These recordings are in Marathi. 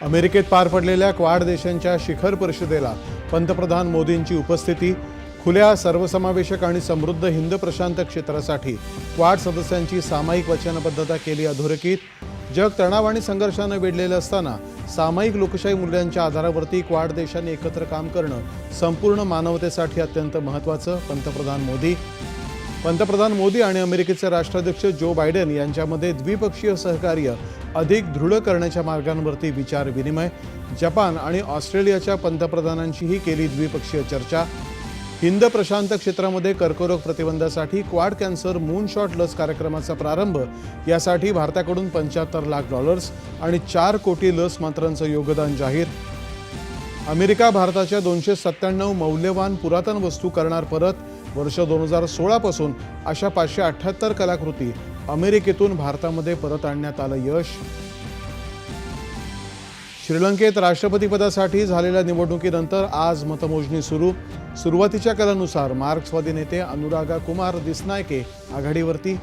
अमेरिकेत पार पडलेल्या क्वाड देशांच्या शिखर परिषदेला पंतप्रधान मोदींची उपस्थिती खुल्या सर्वसमावेशक आणि समृद्ध हिंद प्रशांत क्षेत्रासाठी क्वाड सदस्यांची सामायिक वचनबद्धता केली अधोरेखित जग तणाव आणि संघर्षानं वेढलेलं असताना सामायिक लोकशाही मूल्यांच्या आधारावरती क्वाड देशांनी एकत्र काम करणं संपूर्ण मानवतेसाठी अत्यंत महत्त्वाचं पंतप्रधान मोदी. पंतप्रधान मोदी आणि अमेरिकेचे राष्ट्राध्यक्ष जो बायडेन यांच्यामध्ये द्विपक्षीय सहकार्य अधिक दृढ करण्याच्या मार्गांवरती विचार विनिमय जपान आणि ऑस्ट्रेलियाच्या पंतप्रधानांशीही केली द्विपक्षीय चर्चा. हिंद प्रशांत क्षेत्रामध्ये कर्करोग प्रतिबंधासाठी क्वाड कॅन्सर मूनशॉट लस कार्यक्रमाचा प्रारंभ. यासाठी भारताकडून पंच्याहत्तर लाख डॉलर्स आणि चार कोटी लस मात्रांचं योगदान जाहीर. अमेरिका भारताच्या दोनशे सत्त्याण्णव मौल्यवान पुरातन वस्तू करणार परत वर्ष दोन हजार सोळापासून अशा पाचशे अठ्ठ्याहत्तर कलाकृती अमेरिकेतून भारतामध्ये परत आणण्यात आलं यश. श्रीलंकेत राष्ट्रपतीपदासाठी झालेल्या निवडणुकीनंतर आज मतमोजणी सुरू. सुरुवातीच्या कलानुसार मार्क्सवादी नेते अनुरागा कुमार दिसनायके आघाडीवरती.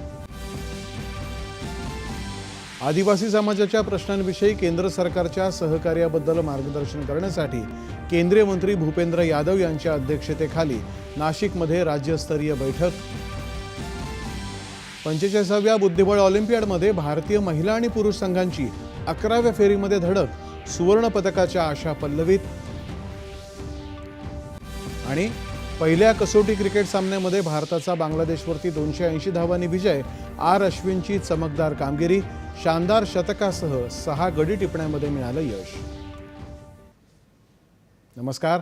आदिवासी समाजाच्या प्रश्नांविषयी केंद्र सरकारच्या सहकार्याबद्दल मार्गदर्शन करण्यासाठी केंद्रीय मंत्री भूपेंद्र यादव यांच्या अध्यक्षतेखाली नाशिकमध्ये राज्यस्तरीय बैठक. पंचेचाळीसाव्या बुद्धिबळ ऑलिम्पियाडमध्ये भारतीय महिला आणि पुरुष संघांची अकराव्या फेरीमध्ये धडक सुवर्ण पदकाच्या आशा पल्लवीत. आणि पहिल्या कसोटी क्रिकेट सामन्यामध्ये भारताचा बांगलादेशवरती दोनशे ऐंशी धावांनी विजय आर अश्विनची चमकदार कामगिरी शानदार शतकासह सहा गडी टिपण्यामध्ये मिळालं यश. नमस्कार.